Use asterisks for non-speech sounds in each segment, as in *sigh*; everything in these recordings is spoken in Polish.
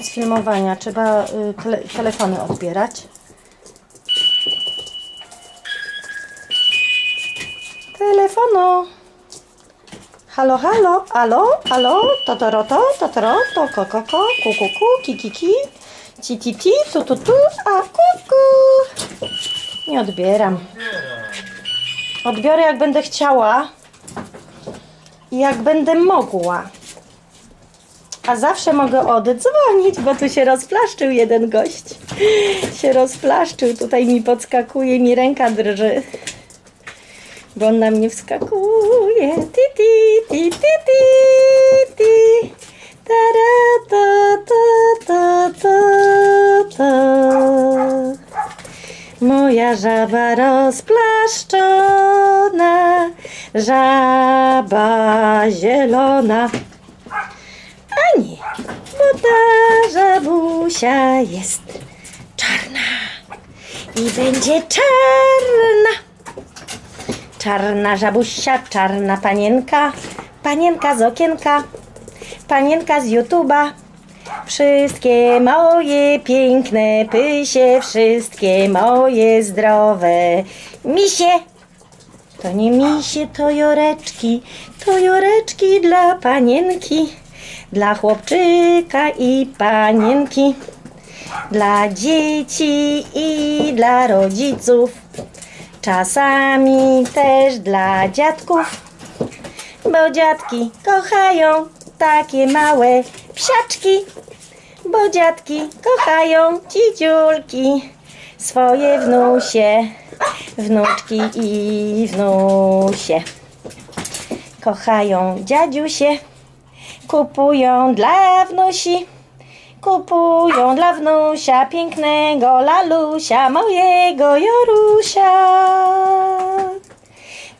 Koniec filmowania. Trzeba y, tele, telefony odbierać. Telefono. Halo, halo, halo, halo, totoroto, totoroto, kokoko, kukuku, kikiki, ci, ti, ti, tu, tu, tu, a kuku. Nie odbieram. Odbiorę jak będę chciała i jak będę mogła. A zawsze mogę oddzwonić, bo tu się rozplaszczył jeden gość. Się rozplaszczył, tutaj mi podskakuje, mi ręka drży. Bo on na mnie wskakuje. Ti, ti, ti, ti, ti, ti. Tara, ta, ta, ta, ta, ta. Moja żaba rozplaszczona, żaba zielona. A nie, bo ta żabusia jest czarna i będzie czarna. Czarna żabusia, czarna panienka, panienka z okienka, panienka z YouTube'a. Wszystkie moje piękne pysie, wszystkie moje zdrowe misie. To nie misie, to joreczki, to joreczki dla panienki, dla chłopczyka i panienki, dla dzieci i dla rodziców, czasami też dla dziadków, bo dziadki kochają takie małe psiaczki, bo dziadki kochają dzidziulki, swoje wnusie, wnuczki i wnusie. Kochają dziadziusie, kupują dla wnusi, kupują dla wnusia pięknego lalusia, mojego Jorusia.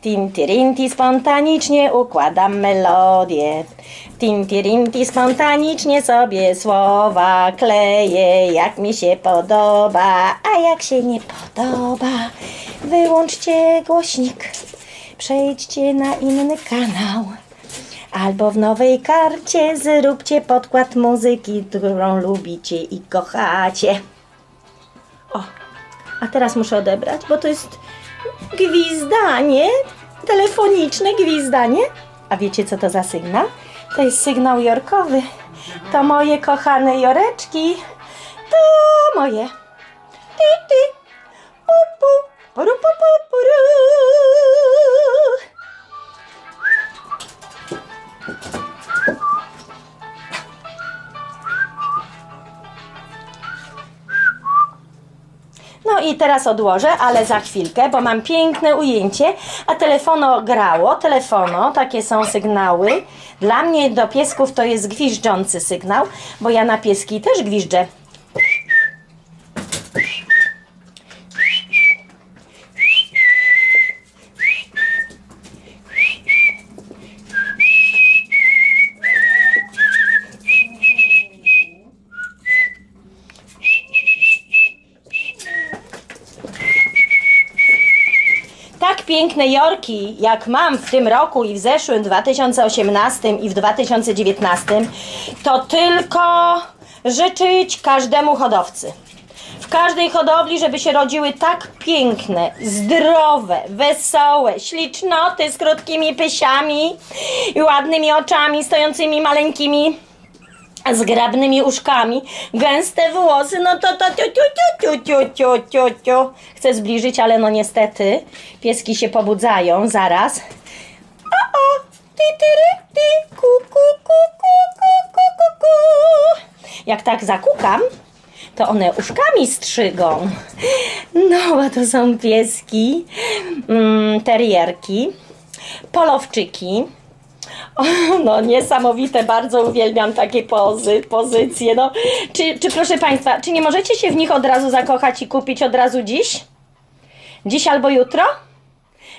Tintirinti spontanicznie układam melodię. Tintirinti spontanicznie sobie słowa kleję, jak mi się podoba, a jak się nie podoba, wyłączcie głośnik, przejdźcie na inny kanał. Albo w nowej karcie zróbcie podkład muzyki, którą lubicie i kochacie. O, a teraz muszę odebrać, bo to jest gwizdanie, telefoniczne gwizdanie. A wiecie, co to za sygnał? To jest sygnał jorkowy. To moje kochane joreczki. To moje. Ty, ty. Pu, pu. Puru, pu, pu, puru. Teraz odłożę, ale za chwilkę, bo mam piękne ujęcie, a telefono grało, telefono, takie są sygnały. Dla mnie do piesków to jest gwiżdżący sygnał, bo ja na pieski też gwiżdżę. tak piękne Jorki, jak mam w tym roku i w zeszłym 2018 i w 2019, to tylko życzyć każdemu hodowcy. W każdej hodowli, żeby się rodziły tak piękne, zdrowe, wesołe, ślicznoty z krótkimi pysiami i ładnymi oczami, stojącymi maleńkimi zgrabnymi uszkami, gęste włosy, no to to ciu, ciu, ciu, ciu, ciu, ciu, ciu. Chcę zbliżyć, ale no niestety pieski się pobudzają zaraz. O, o, ty, ty, ty, ku, ku, ku, ku, ku, ku, ku, ku. Jak tak zakukam, to one uszkami strzygą. No, bo to są pieski, mm, terierki, polowczyki, *laughs* no niesamowite, bardzo uwielbiam takie pozy, pozycje. No, czy, czy proszę Państwa, czy nie możecie się w nich od razu zakochać i kupić od razu dziś? Dziś albo jutro?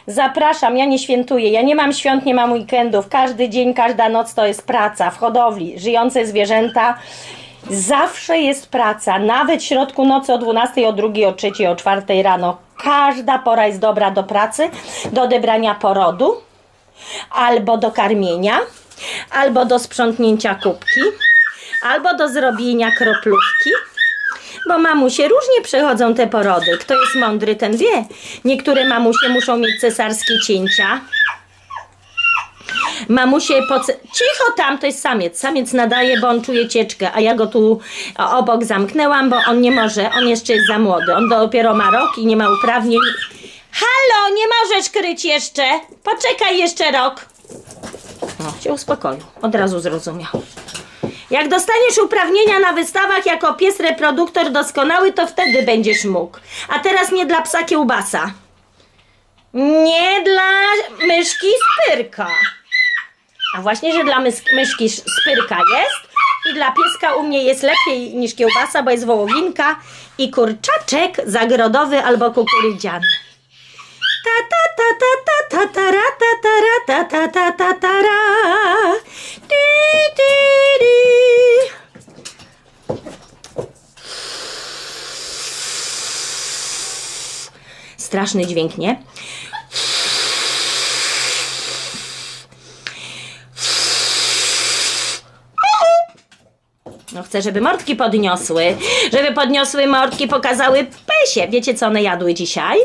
Zapraszam, ja nie świętuję, ja nie mam świąt, nie mam weekendów. Każdy dzień, każda noc to jest praca w hodowli. Żyjące zwierzęta, zawsze jest praca. Nawet w środku nocy o 12, o 2, o 3, o 4 rano. Każda pora jest dobra do pracy, do odebrania porodu albo do karmienia, albo do sprzątnięcia kubki, albo do zrobienia kroplówki. Bo mamusie różnie przechodzą te porody. Kto jest mądry, ten wie. Niektóre mamusie muszą mieć cesarskie cięcia. Mamusie po... Cicho tam, to jest samiec. Samiec nadaje, bo on czuje cieczkę, a ja go tu obok zamknęłam, bo on nie może, on jeszcze jest za młody. On dopiero ma rok i nie ma uprawnień. Halo, nie możesz kryć jeszcze. Poczekaj jeszcze rok. No, się uspokoił. Od razu zrozumiał. Jak dostaniesz uprawnienia na wystawach jako pies reproduktor doskonały, to wtedy będziesz mógł. A teraz nie dla psa kiełbasa. Nie dla myszki spyrka. A właśnie, że dla mys- myszki sz- spyrka jest i dla pieska u mnie jest lepiej niż kiełbasa, bo jest wołowinka i kurczaczek zagrodowy albo kukurydziany. Ta ta ta ta ta ta ta ra, ta ta ra, ta ta ta ta ta ra. Ty, ty, ty. Straszny dźwięk, nie? No chcę, żeby mordki podniosły. Żeby podniosły mordki, pokazały pesie. Wiecie, co one jadły dzisiaj?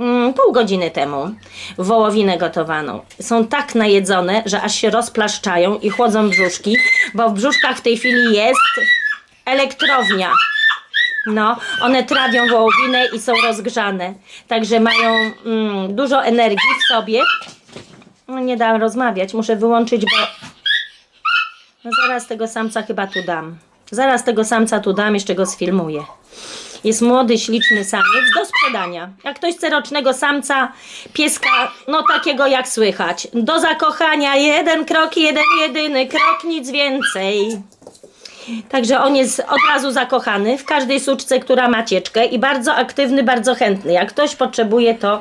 Mm, pół godziny temu. Wołowinę gotowaną. Są tak najedzone, że aż się rozplaszczają i chłodzą brzuszki, bo w brzuszkach w tej chwili jest elektrownia. No, one trawią wołowinę i są rozgrzane. Także mają mm, dużo energii w sobie. No, nie dam rozmawiać, muszę wyłączyć, bo no zaraz tego samca chyba tu dam. Zaraz tego samca tu dam, jeszcze go sfilmuję. Jest młody, śliczny samiec do sprzedania. Jak ktoś chce rocznego samca, pieska, no takiego jak słychać. Do zakochania jeden krok, jeden jedyny krok, nic więcej. Także on jest od razu zakochany w każdej suczce, która ma cieczkę i bardzo aktywny, bardzo chętny. Jak ktoś potrzebuje, to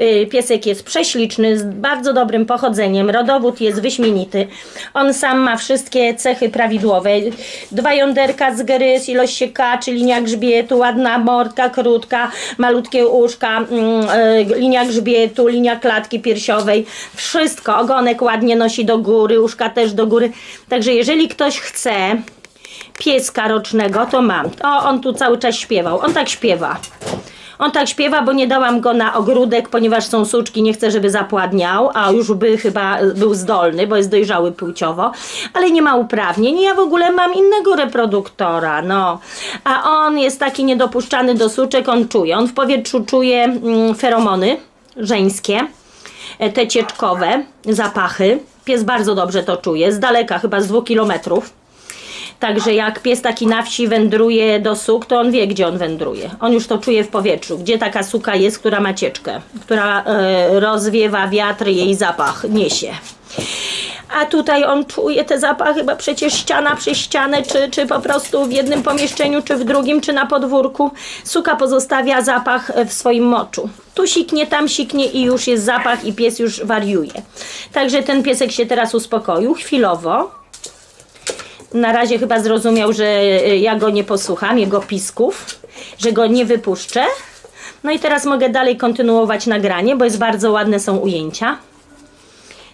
y, piesek jest prześliczny, z bardzo dobrym pochodzeniem, rodowód jest wyśmienity. On sam ma wszystkie cechy prawidłowe. Dwa jąderka z grys, ilość siekaczy, linia grzbietu, ładna mordka, krótka, malutkie uszka, mm, y, linia grzbietu, linia klatki piersiowej. Wszystko. Ogonek ładnie nosi do góry, uszka też do góry. Także jeżeli ktoś chce pieska rocznego, to mam. O, on tu cały czas śpiewał. On tak śpiewa. On tak śpiewa, bo nie dałam go na ogródek, ponieważ są suczki, nie chcę, żeby zapładniał, a już by chyba był zdolny, bo jest dojrzały płciowo, ale nie ma uprawnień. Ja w ogóle mam innego reproduktora, no. A on jest taki niedopuszczany do suczek, on czuje. On w powietrzu czuje mm, feromony żeńskie, e, te cieczkowe zapachy. Pies bardzo dobrze to czuje, z daleka, chyba z dwóch kilometrów. Także jak pies taki na wsi wędruje do suk, to on wie, gdzie on wędruje. On już to czuje w powietrzu, gdzie taka suka jest, która ma cieczkę, która e, rozwiewa wiatr, jej zapach niesie. A tutaj on czuje te zapachy, chyba przecież ściana przez ścianę, czy, czy po prostu w jednym pomieszczeniu, czy w drugim, czy na podwórku. Suka pozostawia zapach e, w swoim moczu. Tu siknie, tam siknie i już jest zapach i pies już wariuje. Także ten piesek się teraz uspokoił chwilowo na razie chyba zrozumiał, że y, ja go nie posłucham, jego pisków, że go nie wypuszczę. No i teraz mogę dalej kontynuować nagranie, bo jest bardzo ładne są ujęcia.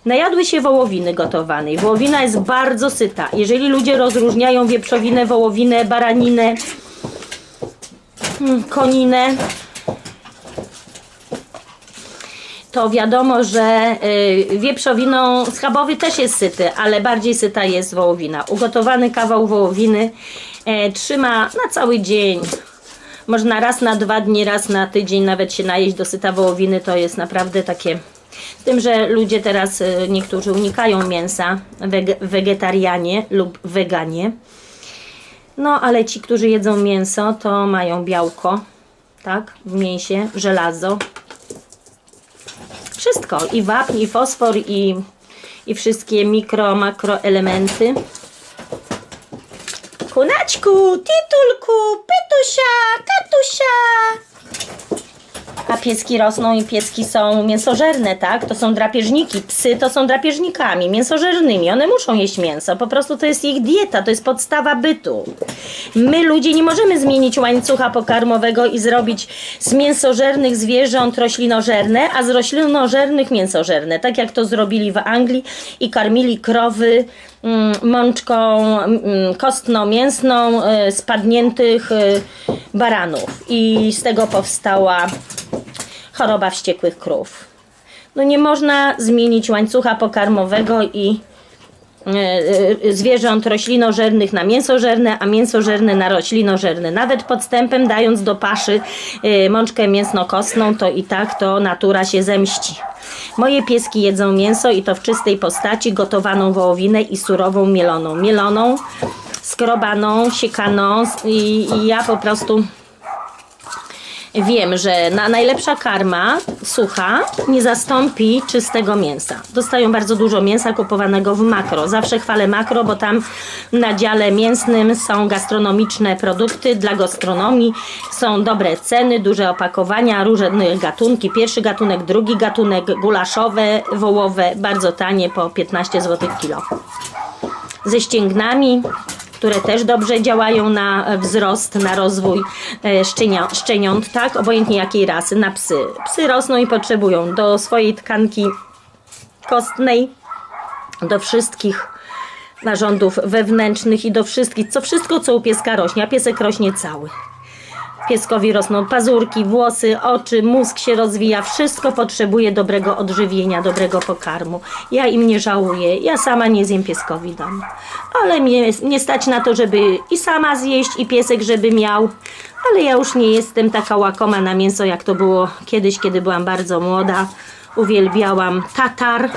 Najadły się wołowiny gotowanej. Wołowina jest bardzo syta. Jeżeli ludzie rozróżniają wieprzowinę, wołowinę, baraninę, mm, koninę, to wiadomo, że y, wieprzowiną schabowy też jest syty, ale bardziej syta jest wołowina. Ugotowany kawał wołowiny e, trzyma na cały dzień. Można raz na dwa dni, raz na tydzień nawet się najeść do syta wołowiny. To jest naprawdę takie... Z tym, że ludzie teraz y, niektórzy unikają mięsa, wege, wegetarianie lub weganie. No, ale ci, którzy jedzą mięso, to mają białko, tak, w mięsie, żelazo, wszystko. I wapń, i fosfor, i, i wszystkie mikro, makroelementy. Kunaćku, titulku, pytusia, katusia. A pieski rosną i pieski są mięsożerne, tak? To są drapieżniki. Psy to są drapieżnikami, mięsożernymi. One muszą jeść mięso. Po prostu to jest ich dieta, to jest podstawa bytu. My ludzie nie możemy zmienić łańcucha pokarmowego i zrobić z mięsożernych zwierząt roślinożerne, a z roślinożernych mięsożerne. Tak jak to zrobili w Anglii i karmili krowy mm, mączką mm, kostno-mięsną y, spadniętych y, baranów. I z tego powstała choroba wściekłych krów. No nie można zmienić łańcucha pokarmowego i e, e, zwierząt roślinożernych na mięsożerne, a mięsożerne na roślinożerne. Nawet podstępem dając do paszy e, mączkę mięsno-kostną, to i tak to natura się zemści. Moje pieski jedzą mięso i to w czystej postaci, gotowaną wołowinę i surową mieloną. Mieloną, skrobaną, siekaną i, i ja po prostu Wiem, że na, najlepsza karma sucha nie zastąpi czystego mięsa. Dostają bardzo dużo mięsa kupowanego w makro. Zawsze chwalę makro, bo tam na dziale mięsnym są gastronomiczne produkty dla gastronomii. Są dobre ceny, duże opakowania, różne gatunki. Pierwszy gatunek, drugi gatunek, gulaszowe, wołowe, bardzo tanie, po 15 zł kilo. Ze ścięgnami, które też dobrze działają na e, wzrost, na rozwój e, szczeniąt, tak? Obojętnie jakiej rasy, na psy. Psy rosną i potrzebują do swojej tkanki kostnej, do wszystkich narządów wewnętrznych i do wszystkich, co wszystko, co u pieska rośnie, a piesek rośnie cały. Pieskowi rosną pazurki, włosy, oczy, mózg się rozwija. Wszystko potrzebuje dobrego odżywienia, dobrego pokarmu. Ja im nie żałuję. Ja sama nie zjem pieskowi dam. Ale mnie nie stać na to, żeby i sama zjeść, i piesek, żeby miał. Ale ja już nie jestem taka łakoma na mięso, jak to było kiedyś, kiedy byłam bardzo młoda. Uwielbiałam tatar.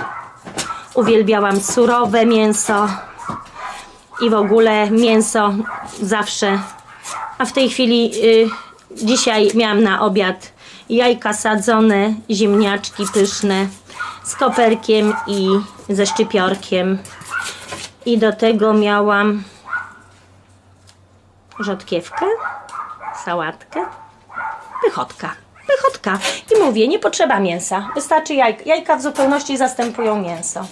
Uwielbiałam surowe mięso. I w ogóle mięso zawsze a w tej chwili y, dzisiaj miałam na obiad jajka sadzone, ziemniaczki pyszne z koperkiem i ze szczypiorkiem. I do tego miałam rzodkiewkę, sałatkę, pychotka. Pychotka. I mówię, nie potrzeba mięsa. Wystarczy jajka. Jajka w zupełności zastępują mięso.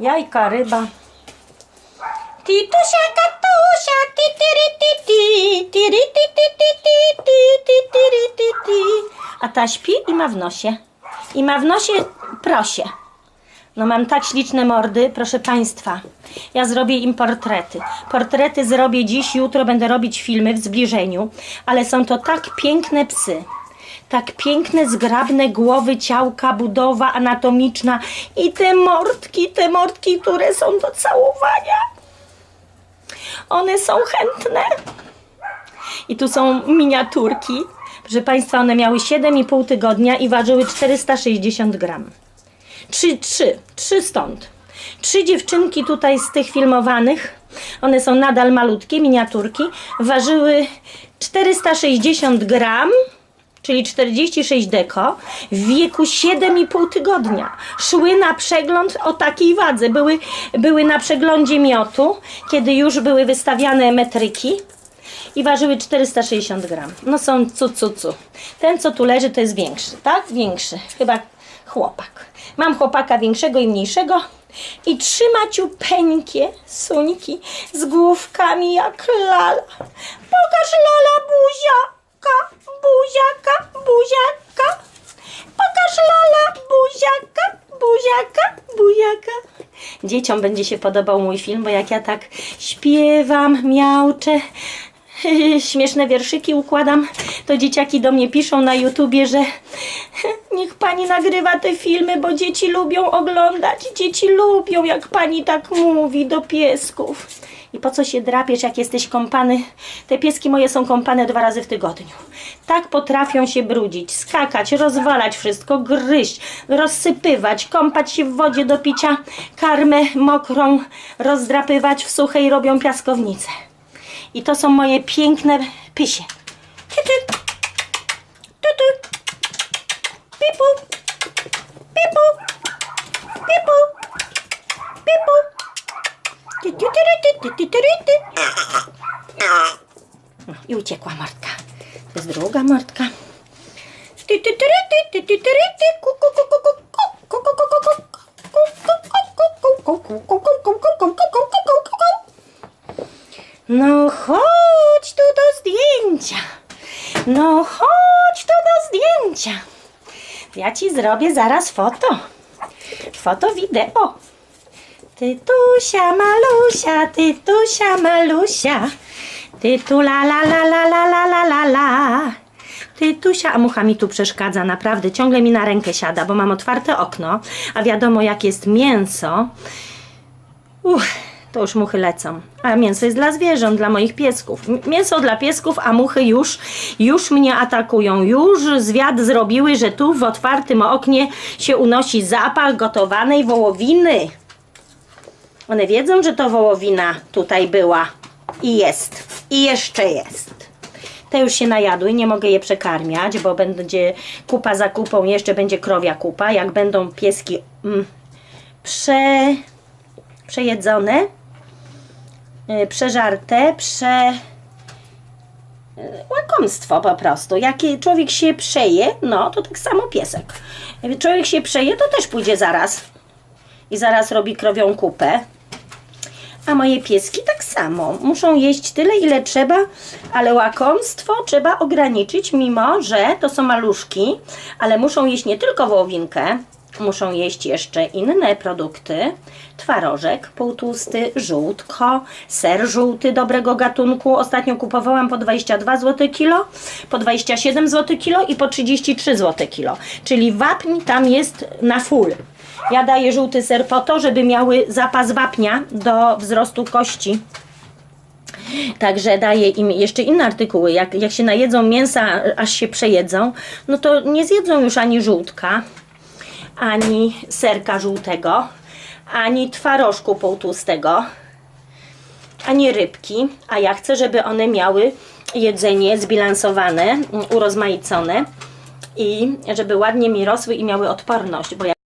Jajka, ryba. Titusia, katusia, titiri, titi, tiri, titi, titi, titi, tiri, titi. A ta śpi i ma w nosie. I ma w nosie prosie. No mam tak śliczne mordy, proszę Państwa. Ja zrobię im portrety. Portrety zrobię dziś, jutro będę robić filmy w zbliżeniu, ale są to tak piękne psy. Tak piękne, zgrabne głowy, ciałka, budowa anatomiczna i te mordki, te mordki, które są do całowania. One są chętne. I tu są miniaturki. Proszę Państwa, one miały 7,5 tygodnia i ważyły 460 gram. Trzy, trzy, trzy stąd. Trzy dziewczynki tutaj z tych filmowanych, one są nadal malutkie, miniaturki, ważyły 460 gram, czyli 46 deko, w wieku 7,5 tygodnia. Szły na przegląd o takiej wadze. Były, były na przeglądzie miotu, kiedy już były wystawiane metryki i ważyły 460 gram. No są cu, cu, cu. Ten, co tu leży, to jest większy, tak? Większy. Chyba chłopak. Mam chłopaka większego i mniejszego. I trzy maciupeńkie suńki z główkami jak lala. Pokaż lala buziaka, buziaka, buziaka. Pokaż lala buziaka, buziaka, buziaka. Dzieciom będzie się podobał mój film, bo jak ja tak śpiewam, miauczę, *laughs* śmieszne wierszyki układam, to dzieciaki do mnie piszą na YouTubie, że *laughs* niech pani nagrywa te filmy, bo dzieci lubią oglądać. Dzieci lubią, jak pani tak mówi do piesków. I po co się drapiesz, jak jesteś kąpany? Te pieski moje są kąpane dwa razy w tygodniu. Tak potrafią się brudzić, skakać, rozwalać wszystko, gryźć, rozsypywać, kąpać się w wodzie do picia, karmę mokrą, rozdrapywać w suchej robią piaskownicę. I to są moje piękne pysie. Tyty. Tyty. Pipu. Pipu. Pipu. Pipu. No, I uciekła mordka. To jest druga mordka. No chodź tu do zdjęcia. No chodź tu do zdjęcia. Ja ci zrobię zaraz foto. Foto wideo. Tytusia malusia, tytusia malusia. Tytu la la la la la la la la la. Tytusia, a mucha mi tu przeszkadza, naprawdę. Ciągle mi na rękę siada, bo mam otwarte okno, a wiadomo jak jest mięso. Uff, to już muchy lecą. A mięso jest dla zwierząt, dla moich piesków. Mięso dla piesków, a muchy już, już mnie atakują. Już zwiat zrobiły, że tu w otwartym oknie się unosi zapach gotowanej wołowiny. One wiedzą, że to wołowina tutaj była i jest. I jeszcze jest. Te już się najadły, nie mogę je przekarmiać, bo będzie kupa za kupą, jeszcze będzie krowia kupa. Jak będą pieski mm, prze, przejedzone, przeżarte, prze... y, Łakomstwo po prostu. Jak człowiek się przeje, no to tak samo piesek. Jak człowiek się przeje, to też pójdzie zaraz. I zaraz robi krowią kupę. A moje pieski tak samo. Muszą jeść tyle, ile trzeba, ale łakomstwo trzeba ograniczyć, mimo że to są maluszki, ale muszą jeść nie tylko wołowinkę, muszą jeść jeszcze inne produkty. Twarożek półtłusty, żółtko, ser żółty dobrego gatunku. Ostatnio kupowałam po 22 zł kilo, po 27 zł kilo i po 33 zł kilo. Czyli wapń tam jest na full. Ja daję żółty ser po to, żeby miały zapas wapnia do wzrostu kości. Także daję im jeszcze inne artykuły. Jak, jak się najedzą mięsa, aż się przejedzą, no to nie zjedzą już ani żółtka, ani serka żółtego, ani twarożku półtłustego, ani rybki. A ja chcę, żeby one miały jedzenie zbilansowane, mm, urozmaicone i żeby ładnie mi rosły i miały odporność, bo jak